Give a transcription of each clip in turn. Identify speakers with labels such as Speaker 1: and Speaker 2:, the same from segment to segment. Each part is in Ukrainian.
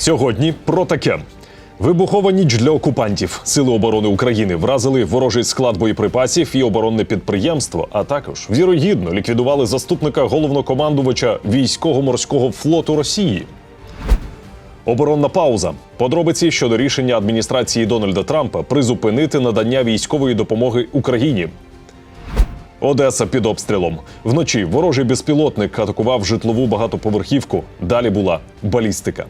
Speaker 1: Сьогодні про таке. Вибухова ніч для окупантів. Сили оборони України вразили ворожий склад боєприпасів і оборонне підприємство, а також вірогідно ліквідували заступника головнокомандувача військово-морського флоту Росії. Оборонна пауза. Подробиці щодо рішення адміністрації Дональда Трампа призупинити надання військової допомоги Україні. Одеса під обстрілом. Вночі ворожий безпілотник атакував житлову багатоповерхівку. Далі була балістика.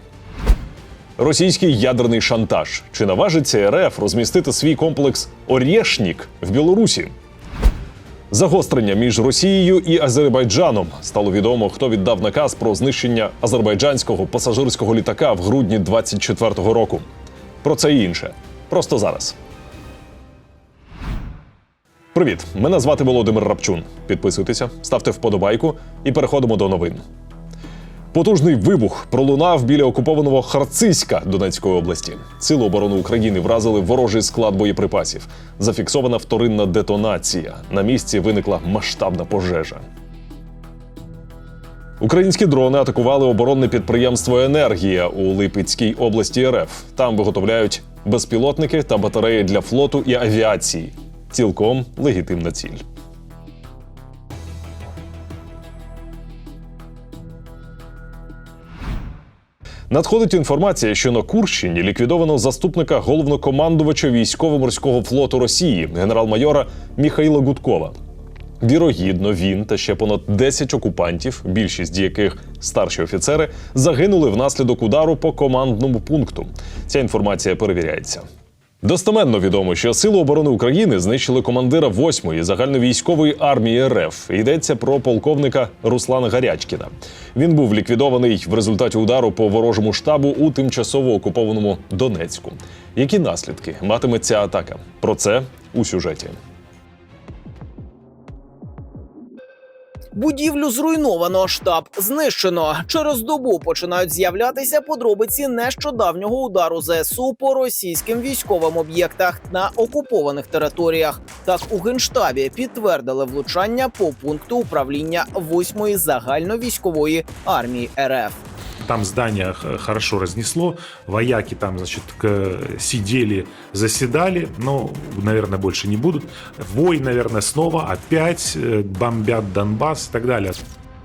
Speaker 1: Російський ядерний шантаж. Чи наважиться РФ розмістити свій комплекс Орєшнік в Білорусі? Загострення між Росією і Азербайджаном стало відомо, хто віддав наказ про знищення азербайджанського пасажирського літака в грудні 24-го року. Про це і інше. Просто зараз. Привіт! Мене звати Володимир Рапчун. Підписуйтеся, ставте вподобайку і переходимо до новин. Потужний вибух пролунав біля окупованого Харциська Донецької області. Сили оборони України вразили ворожий склад боєприпасів. Зафіксована вторинна детонація. На місці виникла масштабна пожежа. Українські дрони атакували оборонне підприємство Енергія у Липецькій області РФ. Там виготовляють безпілотники та батареї для флоту і авіації. Цілком легітимна ціль. Надходить інформація, що на Курщині ліквідовано заступника головнокомандувача військово-морського флоту Росії, генерал-майора Міхаїла Гудкова. Вірогідно, він та ще понад 10 окупантів, більшість яких старші офіцери, загинули внаслідок удару по командному пункту. Ця інформація перевіряється. Достеменно відомо, що Сили оборони України знищили командира 8-ї загальновійськової армії РФ. Йдеться про полковника Руслана Гарячкіна. Він був ліквідований в результаті удару по ворожому штабу у тимчасово окупованому Донецьку. Які наслідки матиме ця атака? Про це у сюжеті.
Speaker 2: Будівлю зруйновано, штаб знищено. Через добу починають з'являтися подробиці нещодавнього удару ЗСУ по російським військовим об'єктах на окупованих територіях. Так у генштабі підтвердили влучання по пункту управління 8-ї загальновійськової армії РФ.
Speaker 3: Там здание хорошо разнесло, вояки там, значит, сидели, заседали, но, наверное, больше не будут. Вой, наверное, снова опять э, бомбят Донбасс и так далее.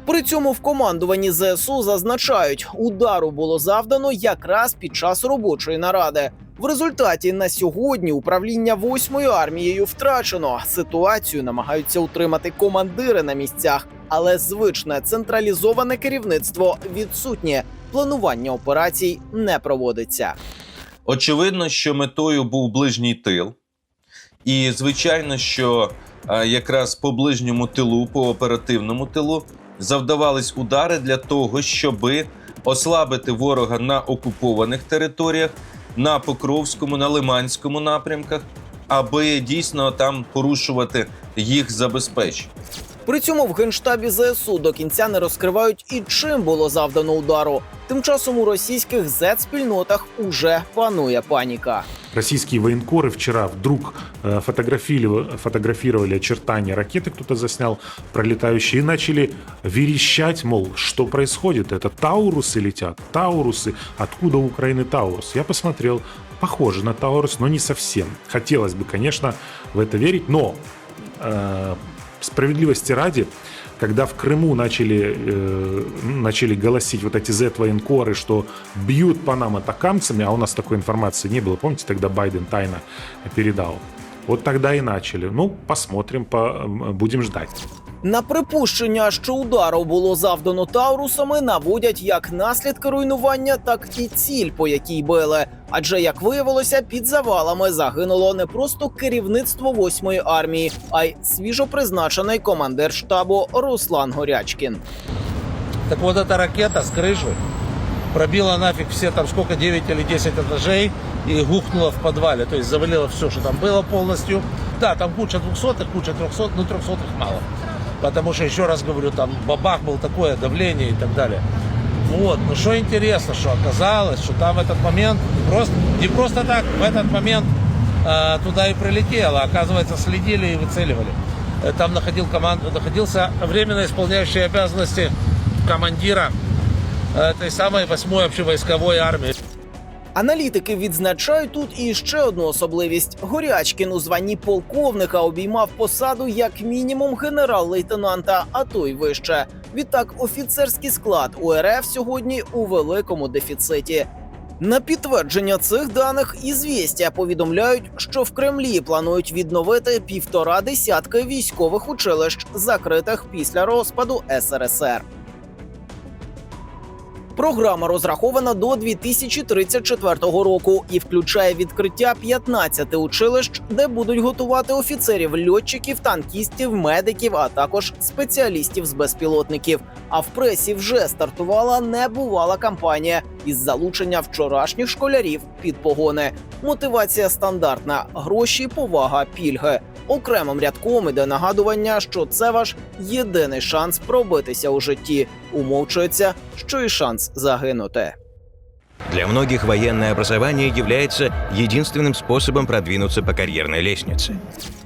Speaker 2: При цьому в командуванні ЗСУ зазначають, удару було завдано якраз під час робочої наради. В результаті на сьогодні управління 8-ю армією втрачено. Ситуацію намагаються утримати командири на місцях, але звичне централізоване керівництво відсутнє. Планування операцій не проводиться.
Speaker 4: Очевидно, що метою був ближній тил, і звичайно, що е, якраз по ближньому тилу, по оперативному тилу, завдавались удари для того, щоб ослабити ворога на окупованих територіях, на Покровському, на Лиманському напрямках, аби дійсно там порушувати їх забезпечення.
Speaker 2: При цьому в генштабі ЗСУ до кінця не розкривають і чим було завдано удару. Тим часом у російських Z-спільнотах уже панує паніка.
Speaker 3: Российские военкоры вчера вдруг э, фотографировали, фотографировали очертания ракеты, кто-то заснял пролетающие, и начали верещать, мол, что происходит? Это Таурусы летят? Таурусы? Откуда у Украины Таурус? Я посмотрел, похоже на Таурус, но не совсем. Хотелось бы, конечно, в это верить, но э, справедливости ради, когда в Крыму начали, э, начали голосить вот эти Z-военкоры, что бьют по нам атакамцами, а у нас такой информации не было, помните, тогда Байден тайно передал. Вот тогда и начали. Ну, посмотрим, по, будем ждать.
Speaker 2: На припущення, що удару було завдано таурусами, наводять як наслідки руйнування, так і ціль, по якій били. Адже, як виявилося, під завалами загинуло не просто керівництво 8-ї армії, а й свіжопризначений командир штабу Руслан Горячкін.
Speaker 5: Так вот эта ракета с крыши пробила нафиг все там сколько, 9 или 10 этажей и гухнула в подвале. То есть завалила все, что там было полностью. Да, там куча двухсотых, куча трехсот, но трехсотых мало. Потому что, еще раз говорю, там бабах был такое давление и так далее. Вот, но что интересно, что оказалось, что там в этот момент, не просто, не просто так, в этот момент э, туда и прилетело, оказывается, следили и выцеливали. Э, Там находил команд, находился временно исполняющий обязанности командира этой самой 8-й общевойсковой армии.
Speaker 2: Аналітики відзначають тут і ще одну особливість: Горячкін у званні полковника обіймав посаду як мінімум генерал-лейтенанта, а то й вище. Відтак, офіцерський склад УРФ сьогодні у великому дефіциті. На підтвердження цих даних ізвістя повідомляють, що в Кремлі планують відновити півтора десятки військових училищ, закритих після розпаду СРСР. Програма розрахована до 2034 року і включає відкриття 15 училищ, де будуть готувати офіцерів, льотчиків, танкістів, медиків, а також спеціалістів з безпілотників. А в пресі вже стартувала небувала кампанія із залучення вчорашніх школярів під погони. Мотивація стандартна: гроші, повага, пільги. Окремим рядком іде нагадування, що це ваш єдиний шанс пробитися у житті. Умовчується, що і шанс загинути.
Speaker 6: Для многих военное образование является единственным способом продвинуться по карьерной лестнице.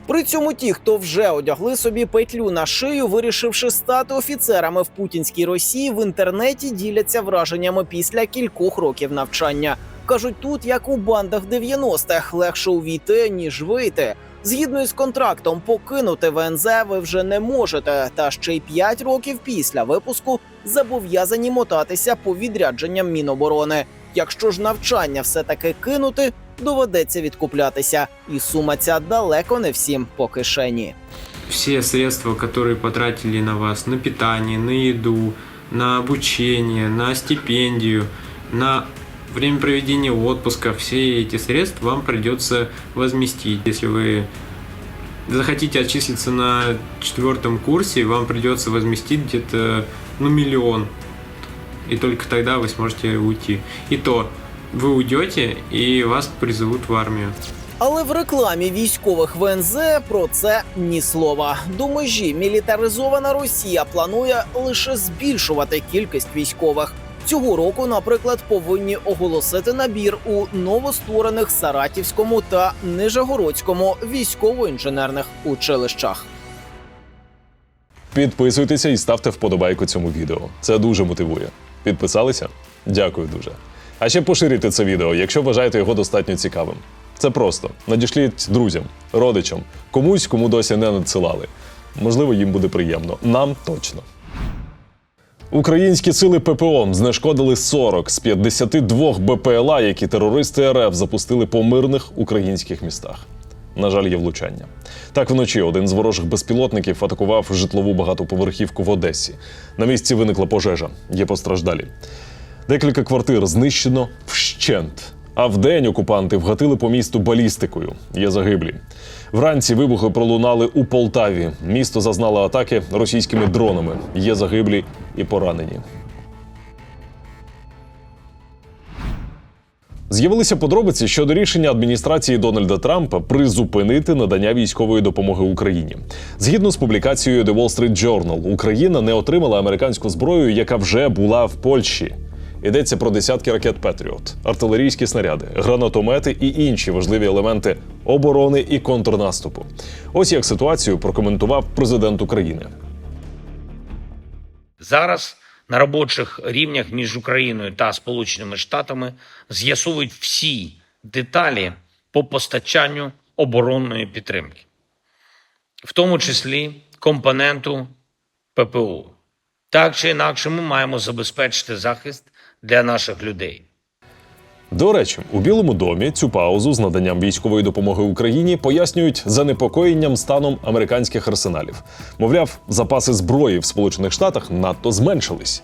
Speaker 2: При цьому ті, хто вже одягли собі петлю на шию, вирішивши стати офіцерами в путінській Росії, в інтернеті діляться враженнями після кількох років навчання. Кажуть, тут як у бандах 90-х, легше увійти ніж вийти. Згідно із контрактом, покинути ВНЗ ви вже не можете. Та ще й 5 років після випуску зобов'язані мотатися по відрядженням Міноборони. Якщо ж навчання все таки кинути, доведеться відкуплятися, і сума ця далеко не всім по кишені.
Speaker 7: все средства, которые потратили на вас, на питание, на еду, на обучение, на стипендию, на время проведения отпуска, все эти средства вам придется возместить. Если вы захотите отчислиться на четвертом курсе, вам придется возместить где-то ну, миллион. И только тогда вы сможете уйти. И то вы уйдете, и вас призовут в армию.
Speaker 2: Але в рекламі військових ВНЗ про це ні слова. До межі мілітаризована Росія планує лише збільшувати кількість військових. Цього року, наприклад, повинні оголосити набір у новостворених Саратівському та Нижегородському військово-інженерних училищах.
Speaker 1: Підписуйтеся і ставте вподобайку цьому відео. Це дуже мотивує. Підписалися? Дякую дуже. А ще поширюйте це відео, якщо вважаєте його достатньо цікавим. Це просто надішліть друзям, родичам, комусь, кому досі не надсилали. Можливо, їм буде приємно. Нам точно. Українські сили ППО знешкодили 40 з 52 БПЛА, які терористи РФ запустили по мирних українських містах. На жаль, є влучання. Так вночі один з ворожих безпілотників атакував житлову багатоповерхівку в Одесі. На місці виникла пожежа. Є постраждалі. Декілька квартир знищено вщент. А вдень окупанти вгатили по місту балістикою. Є загиблі. Вранці вибухи пролунали у Полтаві. Місто зазнало атаки російськими дронами. Є загиблі і поранені. З'явилися подробиці щодо рішення адміністрації Дональда Трампа призупинити надання військової допомоги Україні. Згідно з публікацією The Wall Street Journal, Україна не отримала американську зброю, яка вже була в Польщі. Йдеться про десятки ракет Петріот, артилерійські снаряди, гранатомети і інші важливі елементи оборони і контрнаступу. Ось як ситуацію прокоментував президент України.
Speaker 8: Зараз на робочих рівнях між Україною та Сполученими Штатами з'ясовують всі деталі по постачанню оборонної підтримки, в тому числі компоненту ППО. Так чи інакше, ми маємо забезпечити захист для наших людей.
Speaker 1: До речі, у Білому домі цю паузу з наданням військової допомоги Україні пояснюють занепокоєнням станом американських арсеналів. Мовляв, запаси зброї в Сполучених Штатах надто зменшились.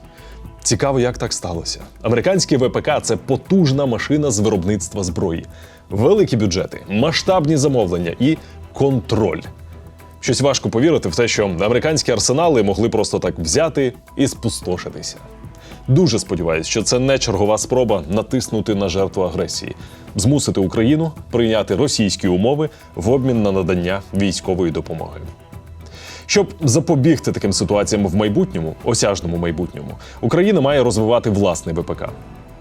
Speaker 1: Цікаво, як так сталося. Американський ВПК це потужна машина з виробництва зброї, великі бюджети, масштабні замовлення і контроль. Щось важко повірити в те, що американські арсенали могли просто так взяти і спустошитися. Дуже сподіваюся, що це не чергова спроба натиснути на жертву агресії, змусити Україну прийняти російські умови в обмін на надання військової допомоги. Щоб запобігти таким ситуаціям в майбутньому, осяжному майбутньому, Україна має розвивати власний ВПК.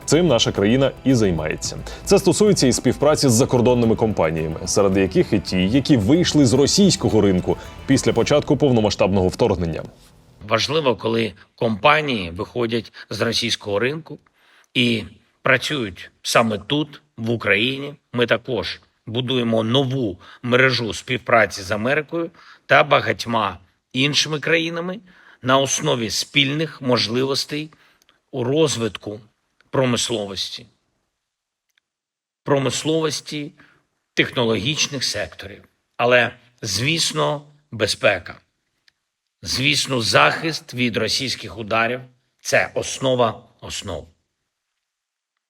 Speaker 1: Цим наша країна і займається. Це стосується і співпраці з закордонними компаніями, серед яких і ті, які вийшли з російського ринку після початку повномасштабного вторгнення.
Speaker 8: Важливо, коли компанії виходять з російського ринку і працюють саме тут, в Україні. Ми також будуємо нову мережу співпраці з Америкою та багатьма іншими країнами на основі спільних можливостей у розвитку промисловості, промисловості технологічних секторів. Але, звісно, безпека. Звісно, захист від російських ударів це основа основ.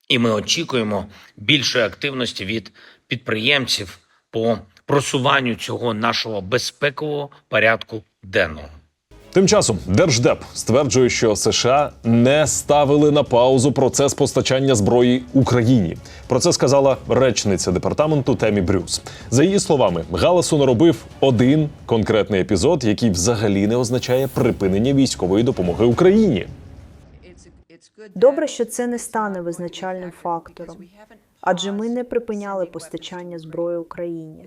Speaker 8: І ми очікуємо більшої активності від підприємців по просуванню цього нашого безпекового порядку денного.
Speaker 1: Тим часом Держдеп стверджує, що США не ставили на паузу процес постачання зброї Україні. Про це сказала речниця департаменту Темі Брюс. За її словами, галасу наробив один конкретний епізод, який взагалі не означає припинення військової допомоги Україні.
Speaker 9: Добре, що це не стане визначальним фактором, адже ми не припиняли постачання зброї Україні.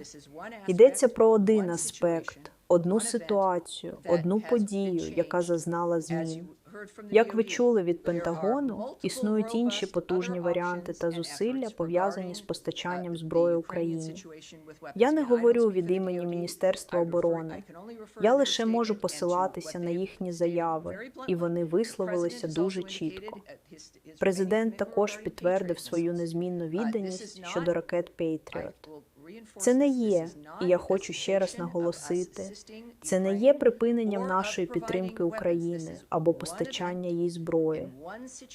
Speaker 9: Йдеться про один аспект, одну ситуацію, одну подію, яка зазнала змін. Як ви чули від Пентагону, існують інші потужні варіанти та зусилля, пов'язані з постачанням зброї Україні. Я не говорю від імені Міністерства оборони. Я лише можу посилатися на їхні заяви, і вони висловилися дуже чітко. Президент також підтвердив свою незмінну відданість щодо ракет Patriot. Це не є, і я хочу ще раз наголосити, це не є припиненням нашої підтримки України або постачання їй зброї.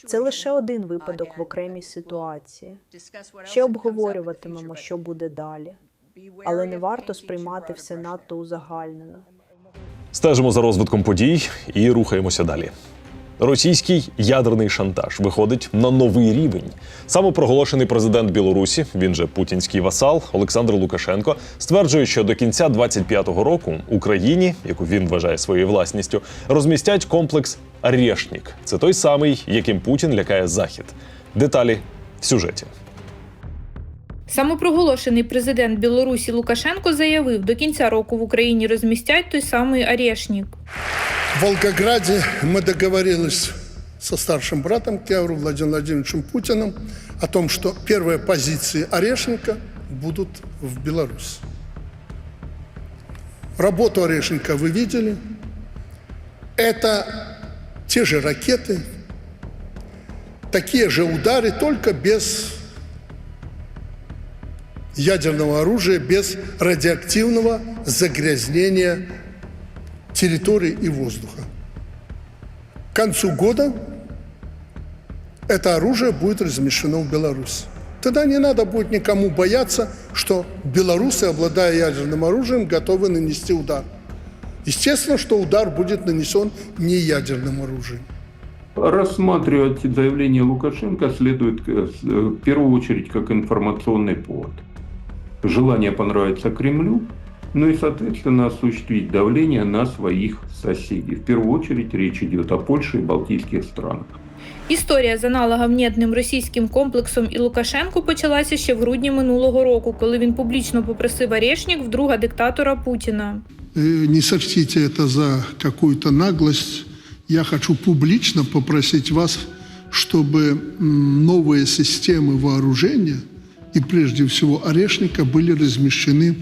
Speaker 9: Це лише один випадок в окремій ситуації. Ще обговорюватимемо, що буде далі, але не варто сприймати все надто узагальнено.
Speaker 1: Стежимо за розвитком подій і рухаємося далі. Російський ядерний шантаж виходить на новий рівень. Самопроголошений президент Білорусі, він же путінський васал Олександр Лукашенко, стверджує, що до кінця 25-го року Україні, яку він вважає своєю власністю, розмістять комплекс Арешнік. Це той самий, яким Путін лякає захід. Деталі в сюжеті.
Speaker 10: Самопроголошений президент Білорусі Лукашенко заявив, до кінця року в Україні розмістять той самий Арешнік.
Speaker 11: В Волгограде мы договорились со старшим братом Киавру Владимиром Владимировичем Путиным о том, что первые позиции Орешника будут в Беларуси. Работу Орешника вы видели. Это те же ракеты, такие же удары, только без ядерного оружия, без радиоактивного загрязнения территории и воздуха. К концу года это оружие будет размещено в Беларуси. Тогда не надо будет никому бояться, что белорусы, обладая ядерным оружием, готовы нанести удар. Естественно, что удар будет нанесен не ядерным оружием.
Speaker 12: Рассматривать заявление Лукашенко следует э, в первую очередь как информационный повод. Желание понравиться Кремлю, ну и, соответственно, осуществить давление на своих соседей. В первую очередь речь идет о Польше и Балтийских странах.
Speaker 10: Історія з аналогомнітним російським комплексом і Лукашенко почалася ще в грудні минулого року, коли він публічно попросив Арешнік в друга диктатора Путіна.
Speaker 11: Э, Не сочтите это за какую-то наглость. Я хочу публично попросить вас, чтобы м, новые системы вооружения и прежде всего орешника были размещены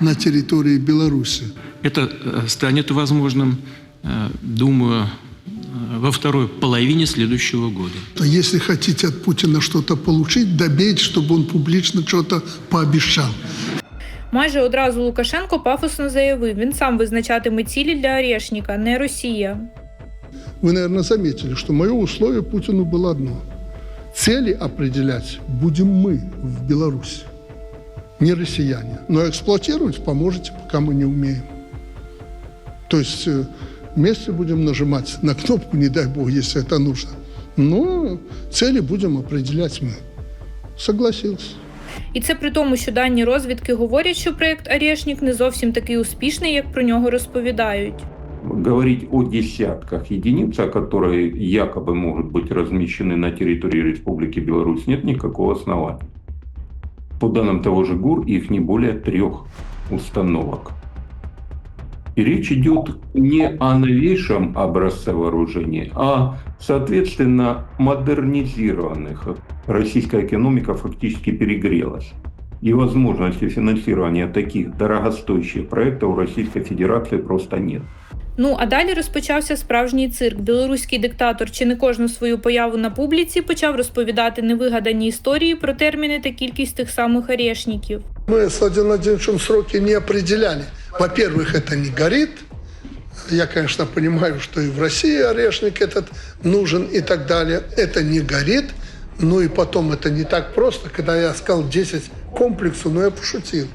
Speaker 11: на территории Беларуси.
Speaker 13: Это э, станет возможным, э, думаю, э, во второй половине следующего года.
Speaker 11: То Если хотите от Путина что-то получить, добейте, чтобы он публично что-то пообещал.
Speaker 10: Майже одразу Лукашенко пафосно заявив, він сам визначатиме цілі для Арешніка, не Росія.
Speaker 11: Вы, наверное, заметили, что мое условие Путину было одно. Цели определять будем мы в Беларуси, не россияне. Но эксплуатировать поможете, пока мы не умеем. То есть э, вместе будем нажимать на кнопку, не дай бог, если это нужно. Но цели будем определять мы. Согласился.
Speaker 10: І це при тому, що дані розвідки говорять, що проєкт Арешнік не зовсім такий успішний, як про нього розповідають.
Speaker 12: Говорить о десятках единиц, которые якобы могут быть размещены на территории Республики Беларусь, нет никакого основания. По данным того же ГУР, их не более трех установок. И речь идет не о новейшем образце вооружений, а, соответственно, модернизированных. Российская экономика фактически перегрелась. И возможности финансирования таких дорогостоящих проектов у Российской Федерации просто нет.
Speaker 10: Ну а далі розпочався справжній цирк. Білоруський диктатор чи не кожну свою появу на публіці почав розповідати невигадані історії про терміни та кількість тих самих орешників.
Speaker 11: Мы с Владимиром Владимировичем сроки не определяли. Во-первых, это не горит. Я, конечно, понимаю, что и в России орешник этот нужен и так далее. Это не горит. Ну и потом это не так просто. Когда я сказал 10 комплексов, ну я пошутил.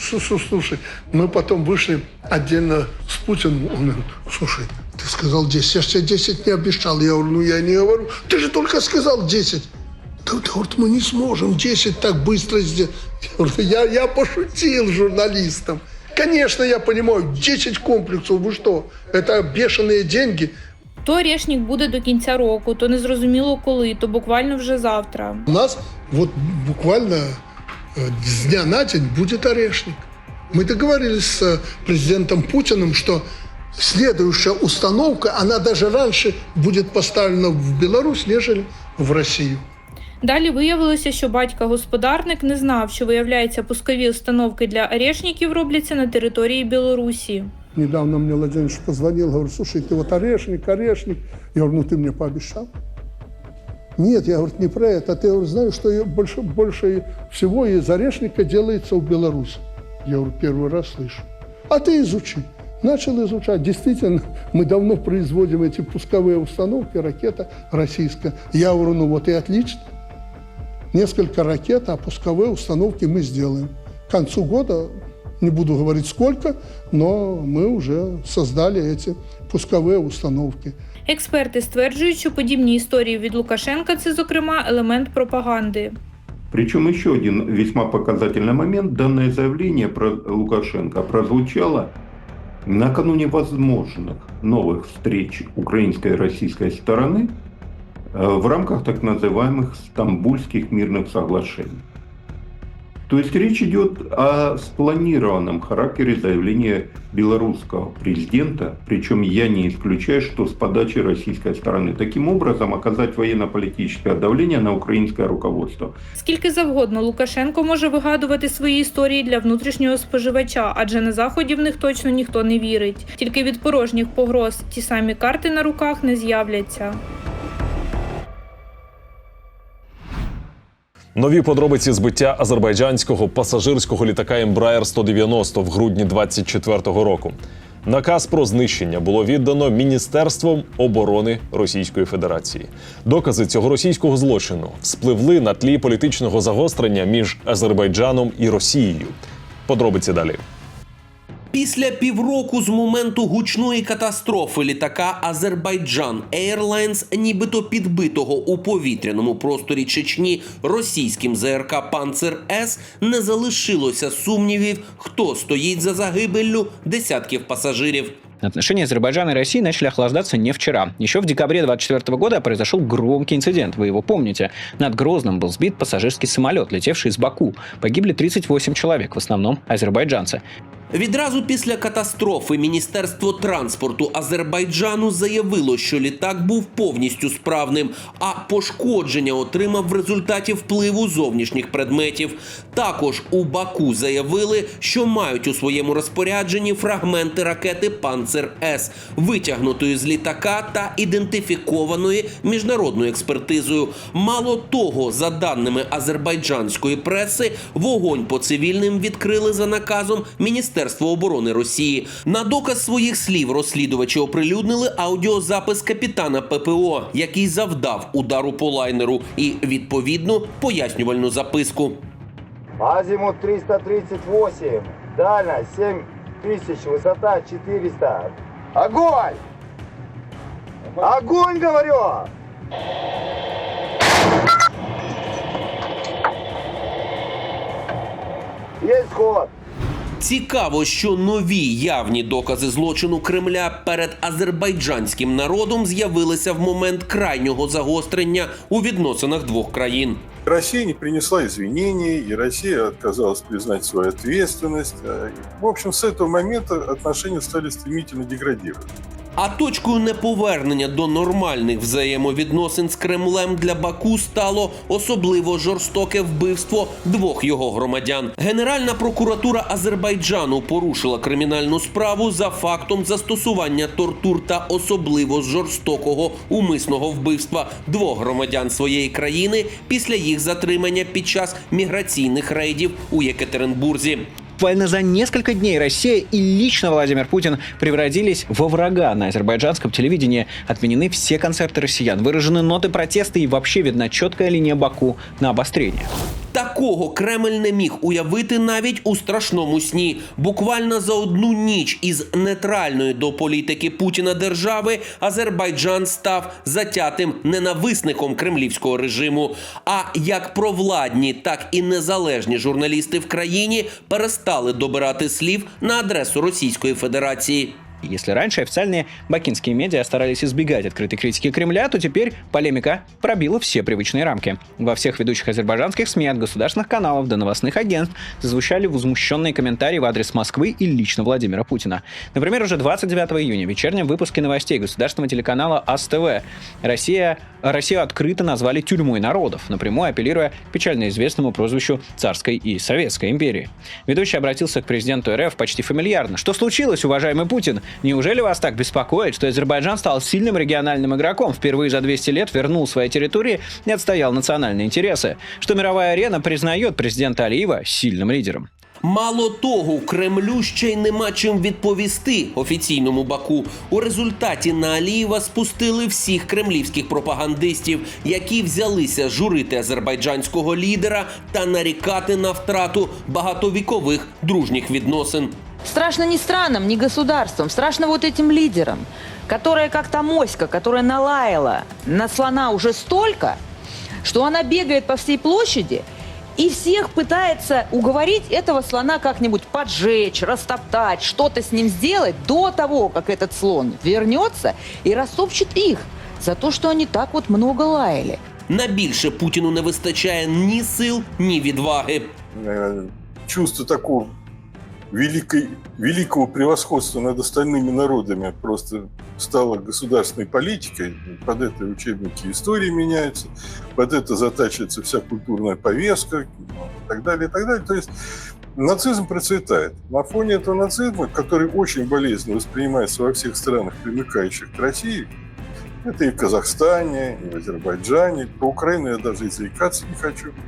Speaker 11: Слушай, слушай, мы потом вышли отдельно с Путиным. Он говорит, слушай, ты сказал 10, я же тебе 10 не обещал. Я говорю, ну я не говорю. Ты же только сказал 10. Да, да, говорит, мы не сможем 10 так быстро сделать. Я, говорю, я, я пошутил журналистам. Конечно, я понимаю, 10 комплексов, вы что? Это бешеные деньги.
Speaker 10: То орешник буде до кінця року, то незрозуміло коли, то буквально вже завтра.
Speaker 11: У нас вот буквально с дня на день будет орешник. Мы договорились с э, президентом Путиным, что следующая установка, она даже раньше будет поставлена в Беларусь, нежели в Россию.
Speaker 10: Далі виявилося, що батька-господарник не знав, що виявляється пускові установки для орешників робляться на території Білорусі.
Speaker 11: Недавно мне Владимир позвонил, говорит, слушай, ты вот орешник, орешник. Я говорю, ну ты мне пообещал. Нет, я говорю, не про это. Ты говорю, знаешь, что я больше, больше всего из орешника делается в Беларуси. Я говорю, первый раз слышу. А ты изучи. Начал изучать. Действительно, мы давно производим эти пусковые установки, ракета российская. Я говорю, ну вот и отлично. Несколько ракет, а пусковые установки мы сделаем. К концу года, не буду говорить сколько, но мы уже создали эти пусковые установки.
Speaker 10: Експерти стверджують, що подібні історії від Лукашенка це, зокрема, елемент пропаганди.
Speaker 12: Причем еще один весьма показательный момент. Данное заявление про Лукашенко прозвучало накануне возможных новых встреч украинской и российской стороны э, в рамках так называемых стамбульских мирных соглашений. То есть речь идет о спланированном характере заявления белорусского президента, причем я не исключаю, что с подачи российской стороны. Таким образом, оказать военно-политическое давление на украинское руководство.
Speaker 10: Скільки завгодно Лукашенко може вигадувати свої історії для внутрішнього споживача, адже на заході в них точно ніхто не вірить. Тільки від порожніх погроз ті самі карти на руках не з'являться.
Speaker 1: Нові подробиці збиття азербайджанського пасажирського літака Embraer 190 в грудні 24-го року. Наказ про знищення було віддано Міністерством оборони Російської Федерації. Докази цього російського злочину спливли на тлі політичного загострення між Азербайджаном і Росією. Подробиці далі.
Speaker 14: Після півроку з моменту гучної катастрофи літака Азербайджан Airlines, нібито підбитого у повітряному просторі Чечні російським ЗРК Панцер С, не залишилося сумнівів, хто стоїть за загибеллю десятків пасажирів.
Speaker 15: Отношения Азербайджана и России начали охлаждаться не вчера. Еще в декабре 2024 года произошел громкий инцидент, вы его помните. Над Грозным был сбит пассажирский самолет, летевший из Баку. Погибли 38 человек, в основном азербайджанцы.
Speaker 14: Відразу після катастрофи Міністерство транспорту Азербайджану заявило, що літак був повністю справним, а пошкодження отримав в результаті впливу зовнішніх предметів. Також у Баку заявили, що мають у своєму розпорядженні фрагменти ракети Панцер С, витягнутої з літака та ідентифікованої міжнародною експертизою. Мало того, за даними азербайджанської преси, вогонь по цивільним відкрили за наказом Міністерства оборони Росії. На доказ своїх слів розслідувачі оприлюднили аудіозапис капітана ППО, який завдав удару по лайнеру, і відповідну пояснювальну записку.
Speaker 16: Азимут 338, дальность 7000, высота 400. Огонь! Огонь, говорю! Есть ход!
Speaker 14: Цікаво, що нові явні докази злочину Кремля перед азербайджанським народом з'явилися в момент крайнього загострення у відносинах двох країн.
Speaker 17: Россия не принесла извинений, и Россия отказалась признать свою ответственность. Э, В общем, с этого момента отношения стали стремительно деградировать.
Speaker 14: А точкою неповернення до нормальних взаємовідносин з Кремлем для Баку стало особливо жорстоке вбивство двох його громадян. Генеральна прокуратура Азербайджану порушила кримінальну справу за фактом застосування тортур та особливо жорстокого умисного вбивства двох громадян своєї країни після їх затримання під час міграційних рейдів у Єкатеринбурзі.
Speaker 15: Буквально за несколько дней Россия и лично Владимир Путин превратились во врага на азербайджанском телевидении. Отменены все концерты россиян, выражены ноты протеста и вообще видна четкая линия Баку на обострение.
Speaker 14: Такого Кремль не міг уявити навіть у страшному сні. Буквально за одну ніч із нейтральної до політики Путіна держави Азербайджан став затятим ненависником кремлівського режиму. А як провладні, так і незалежні журналісти в країні перестали добирати слів на адресу Російської Федерації.
Speaker 15: Если раньше официальные бакинские медиа старались избегать открытой критики Кремля, то теперь полемика пробила все привычные рамки. Во всех ведущих азербайджанских СМИ от государственных каналов до новостных агентств зазвучали возмущенные комментарии в адрес Москвы и лично Владимира Путина. Например, уже 29 июня в вечернем выпуске новостей государственного телеканала АСТВ Россия, Россию открыто назвали тюрьмой народов, напрямую апеллируя к печально известному прозвищу царской и советской империи. Ведущий обратился к президенту РФ почти фамильярно. Что случилось, уважаемый Путин? Неужели вас так беспокоит, что Азербайджан стал сильным региональным игроком, впервые за 200 лет вернул свои территории и отстоял национальные интересы? Что мировая арена признает президента Алиева сильным лидером?
Speaker 14: Мало того, Кремлю ще й нема чим відповісти офіційному Баку. У результаті на Алієва спустили всіх кремлівських пропагандистів, які взялися журити азербайджанського лідера та нарікати на втрату багатовікових дружніх відносин.
Speaker 18: Страшно не странам, не государствам, страшно вот этим лидерам, которая как та моська, которая налаяла на слона уже столько, что она бегает по всей площади и всех пытается уговорить этого слона как-нибудь поджечь, растоптать, что-то с ним сделать до того, как этот слон вернется и растопчет их за то, что они так вот много лаяли.
Speaker 14: На більше Путіну не вистачає ні сил, ні відваги.
Speaker 17: Э, Чувство такого великой, великого превосходства над остальными народами просто стало государственной политикой. Под это учебники истории меняются, под это затачивается вся культурная повестка и так далее, и так далее. То есть нацизм процветает. На фоне этого нацизма, который очень болезненно воспринимается во всех странах, примыкающих к России, это и в Казахстане, и в Азербайджане, про Украину я даже и заикаться не хочу, ну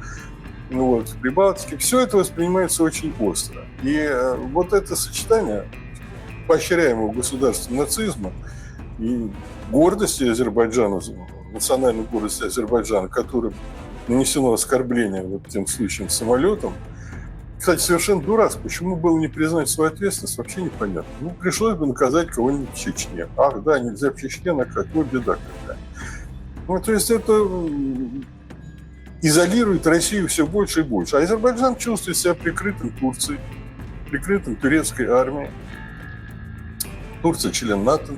Speaker 17: вот, в Прибалтике, все это воспринимается очень остро. И э, вот это сочетание поощряемого государством нацизма и гордости Азербайджана, национальной гордости Азербайджана, которым нанесено оскорбление вот тем случаем самолетом, кстати, совершенно дурак. Почему было не признать свою ответственность, вообще непонятно. Ну, пришлось бы наказать кого-нибудь в Чечне. Ах, да, нельзя в Чечне наказать. Вот беда какая. Ну, то есть это изолирует Россию все больше и больше. А Азербайджан чувствует себя прикрытым Турцией, прикрытым турецкой армией. Турция член НАТО,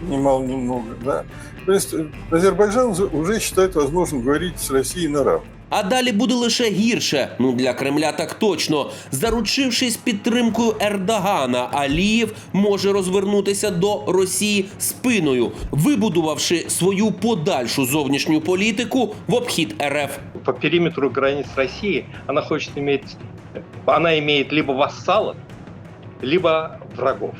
Speaker 17: ни мало ни много, да. То есть э, Азербайджан уже считает возможным говорить с Россией на равных.
Speaker 14: А далі буде лише гірше. Ну для Кремля так точно. Заручившись підтримкою Ердогана, Алієв може розвернутися до Росії спиною, вибудувавши свою подальшу зовнішню політику в обхід РФ.
Speaker 19: по периметру границ России она хочет иметь, она имеет либо вассалов, либо врагов.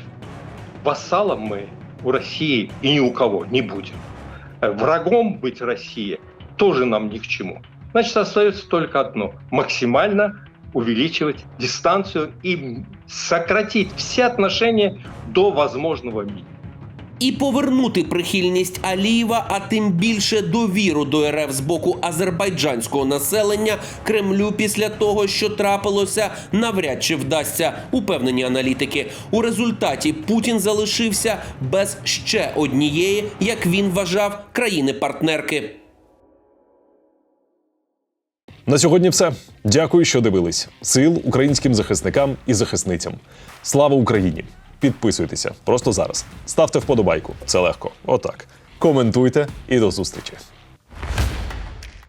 Speaker 19: Вассалом мы у России и ни у кого не будем. Э, Врагом быть России тоже нам ни к чему. Значит, остается только одно – максимально увеличивать дистанцию и сократить все отношения до возможного минимума.
Speaker 14: І повернути прихильність Алієва, а тим більше довіру до РФ з боку азербайджанського населення Кремлю після того, що трапилося, навряд чи вдасться, упевнені аналітики. У результаті Путін залишився без ще однієї, як він вважав, країни-партнерки.
Speaker 1: На сьогодні все. Дякую, що дивились. Сил українським захисникам і захисницям. Слава Україні! Підписуйтеся просто зараз. Ставте вподобайку. Це легко. Отак. Коментуйте і до зустрічі.